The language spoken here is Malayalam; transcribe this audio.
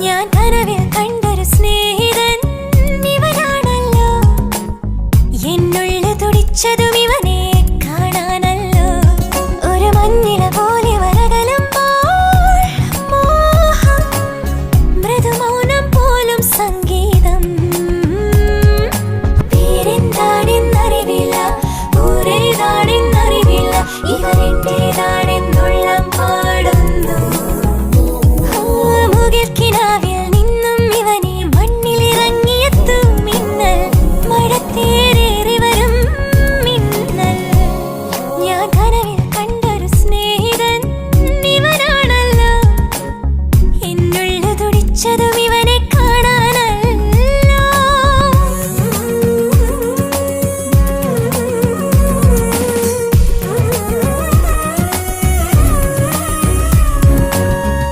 ഞാൻ കനവിൽ കണ്ടൊരു സ്നേഹിതൻ ഇവനാണല്ലോ. എന്നുള്ളിൽ തുടിച്ചതും ഇവനെ